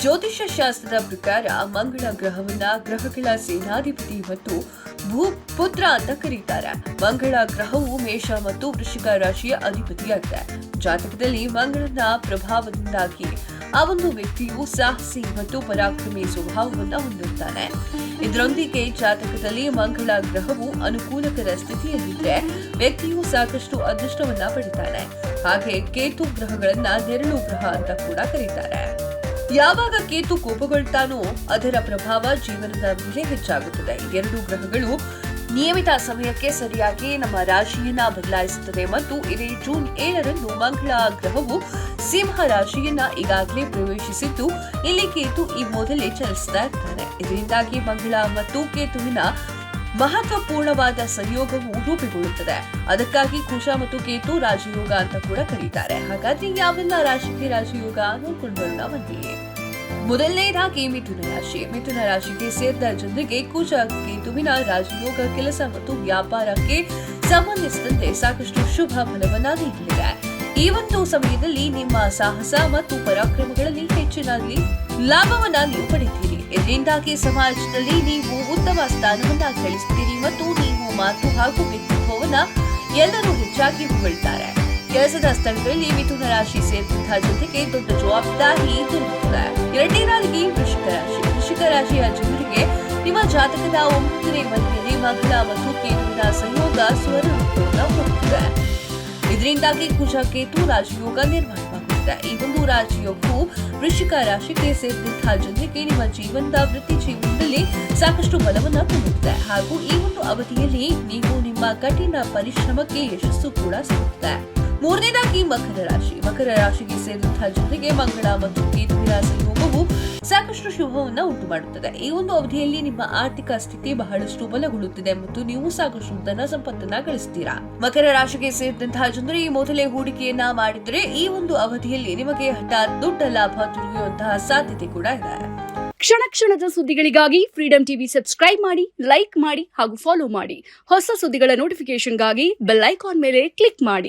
ಜ್ಯೋತಿಷ್ಯ ಶಾಸ್ತ್ರದ ಪ್ರಕಾರ ಮಂಗಳ ಗ್ರಹವನ್ನ ಗ್ರಹಗಳ ಸೇನಾಧಿಪತಿ ಮತ್ತು ಭೂಪುತ್ರ ಅಂತ ಕರೀತಾರೆ. ಮಂಗಳ ಗ್ರಹವು ಮೇಷ ಮತ್ತು ವೃಶ್ಚಿಕ ರಾಶಿಯ ಅಧಿಪತಿಯಾಗಿದೆ. ಜಾತಕದಲ್ಲಿ ಮಂಗಳನ ಪ್ರಭಾವದಿಂದಾಗಿ ಆ ಒಂದು ವ್ಯಕ್ತಿಯು ಸಾಹಸಿ ಮತ್ತು ಪರಾಕ್ರಮಿ ಸ್ವಭಾವವನ್ನು ಹೊಂದಿರ್ತಾನೆ. ಇದರೊಂದಿಗೆ ಜಾತಕದಲ್ಲಿ ಮಂಗಳ ಗ್ರಹವು ಅನುಕೂಲಕರ ಸ್ಥಿತಿಯಲ್ಲಿದ್ದರೆ ವ್ಯಕ್ತಿಯು ಸಾಕಷ್ಟು ಅದೃಷ್ಟವನ್ನ ಪಡಿತಾನೆ. ಹಾಗೆ ಕೇತು ಗ್ರಹಗಳನ್ನ ನೆರಳು ಗ್ರಹ ಅಂತ ಕೂಡ ಕರೀತಾರೆ. ಯಾವಾಗ ಕೇತು ಕೋಪಗೊಳ್ತಾನೋ ಅದರ ಪ್ರಭಾವ ಜೀವನದ ಮೇಲೆ ಹೆಚ್ಚಾಗುತ್ತದೆ. ಎರಡು ಗ್ರಹಗಳು ನಿಯಮಿತ ಸಮಯಕ್ಕೆ ಸರಿಯಾಗಿ ನಮ್ಮ ರಾಶಿಯನ್ನ ಬದಲಾಯಿಸುತ್ತದೆ ಮತ್ತು ಇದೇ ಜೂನ್ ಏಳರಂದು ಮಂಗಳ ಗ್ರಹವು ಸಿಂಹ ರಾಶಿಯನ್ನ ಈಗಾಗಲೇ ಪ್ರವೇಶಿಸಿದ್ದು, ಇಲ್ಲಿ ಕೇತು ಈ ಮೊದಲೇ ಚಲಿಸ್ತಾ ಇರ್ತಾರೆ ಇದರಿಂದಾಗಿ ಮಂಗಳ ಮತ್ತು ಕೇತುವಿನ ಮಹತ್ವಪೂರ್ಣವಾದ ಸಂಯೋಗವು ರೂಪುಗೊಳ್ಳುತ್ತದೆ. ಅದಕ್ಕಾಗಿ ಕುಶ ಮತ್ತು ಕೇತು ರಾಜಯೋಗ ಅಂತ ಕೂಡ ಕರೀತಾರೆ. ಹಾಗಾಗಿ ಯಾವೆಲ್ಲ ರಾಶಿಗೆ ರಾಜಯೋಗ ನೋಡ್ಕೊಂಡು ಬಂದಿಯೇ ಮೊದಲನೇದಾಗಿ ಮಿಥುನ ರಾಶಿ. ಮಿಥುನ ರಾಶಿಗೆ ಸೇರಿದ ಜನರಿಗೆ ಕುಶ, ಕೇತುವಿನ ರಾಜಯೋಗ, ಕೆಲಸ ಮತ್ತು ವ್ಯಾಪಾರಕ್ಕೆ ಸಂಬಂಧಿಸಿದಂತೆ ಸಾಕಷ್ಟು ಶುಭ ಫಲವನ್ನ ನೀಡಲಿದೆ. ಈ ಒಂದು ಸಮಯದಲ್ಲಿ ನಿಮ್ಮ ಸಾಹಸ ಮತ್ತು ಪರಾಕ್ರಮಗಳಲ್ಲಿ ಹೆಚ್ಚಿನಲ್ಲಿ ಲಾಭವನ್ನ ನೀವು ಪಡಿತೀರಿ ಇದರಿಂದಾಗಿ ಸಮಾಜದಲ್ಲಿ ನೀವು ಉತ್ತಮ ಸ್ಥಾನವನ್ನ ಗಳಿಸುತ್ತೀರಿ ಮತ್ತು ನೀವು ಮಾತು ಹಾಗೂ ವ್ಯಕ್ತಿತ್ವವನ್ನ ಎಲ್ಲರೂ ಹೆಚ್ಚಾಗಿ ಹೊಗಳ್ತಾರೆ. ಕೆಲಸದ ಸ್ಥಳದಲ್ಲಿ ಮಿಥುನ ರಾಶಿ ಸೇರಿದಂತಹ ಜೊತೆಗೆ ದೊಡ್ಡ ಜವಾಬ್ದಾರಿ ದೊರೆಯುತ್ತದೆ ಎರಡನೇದಾಗಿ ವೃಷಿಕ ರಾಶಿ. ವೃಷಿಕ ರಾಶಿಯ ಜನರಿಗೆ ನಿಮ್ಮ ಜಾತಕದ ಒಂಬತ್ತನೇ ಮನೆಯಲ್ಲಿ ಮಂಗಳ ಮತ್ತು ಕೇತುವಿನ ಸಂಯೋಗ ಸ್ವರೂಪವನ್ನು ಹೊಂದಿದೆ ಇದರಿಂದಾಗಿ ಕುಶ ಕೇತು ರಾಜಯೋಗ ಈ ಒಂದು ರಾಜಯೋಗವು ವೃಶ್ಚಿಕ ರಾಶಿಗೆ ಸೇರಿದಂತಹ ಜನರಿಗೆ ನಿಮ್ಮ ಜೀವನದ ವೃತ್ತಿ ಜೀವನದಲ್ಲಿ ಸಾಕಷ್ಟು ಬಲವನ್ನ ತುಂಬುತ್ತದೆ. ಹಾಗೂ ಈ ಒಂದು ಅವಧಿಯಲ್ಲಿ ನೀವು ನಿಮ್ಮ ಕಠಿಣ ಪರಿಶ್ರಮಕ್ಕೆ ಯಶಸ್ಸು ಕೂಡ ಸಿಗುತ್ತದೆ. ಮೂರನೇದಾಗಿ ಮಕರ ರಾಶಿ. ಮಕರ ರಾಶಿಗೆ ಸೇರಿದಂತಹ ಜನರಿಗೆ ಮಂಗಳ ಮತ್ತು ಕೇತುವಿನ ಸಂಯೋಗವು ಸಾಕಷ್ಟು ಶುಭವನ್ನು ಉಂಟು ಮಾಡುತ್ತದೆ ಈ ಒಂದು ಅವಧಿಯಲ್ಲಿ ನಿಮ್ಮ ಆರ್ಥಿಕ ಸ್ಥಿತಿ ಬಹಳಷ್ಟು ಬಲಗೊಳ್ಳುತ್ತಿದೆ ಮತ್ತು ನೀವು ಸಾಕಷ್ಟು ಧನ ಸಂಪತ್ತನ್ನ ಗಳಿಸ್ತೀರಾ. ಮಕರ ರಾಶಿಗೆ ಸೇರಿದಂತಹ ಜನರು ಈ ಮೊದಲೇ ಹೂಡಿಕೆಯನ್ನ ಮಾಡಿದರೆ ಈ ಒಂದು ಅವಧಿಯಲ್ಲಿ ನಿಮಗೆ ಹಠಾತ್ ದೊಡ್ಡ ಲಾಭ ದೊರೆಯುವಂತಹ ಸಾಧ್ಯತೆ ಕೂಡ ಇದೆ. ಕ್ಷಣ ಕ್ಷಣದ ಸುದ್ದಿಗಳಿಗಾಗಿ ಫ್ರೀಡಂ ಟಿವಿ ಸಬ್ಸ್ಕ್ರೈಬ್ ಮಾಡಿ ಲೈಕ್ ಮಾಡಿ ಹಾಗೂ ಫಾಲೋ ಮಾಡಿ. ಹೊಸ ಸುದ್ದಿಗಳ ನೋಟಿಫಿಕೇಶನ್ಗಾಗಿ ಬೆಲ್ ಐಕಾನ್ ಮೇಲೆ ಕ್ಲಿಕ್ ಮಾಡಿ.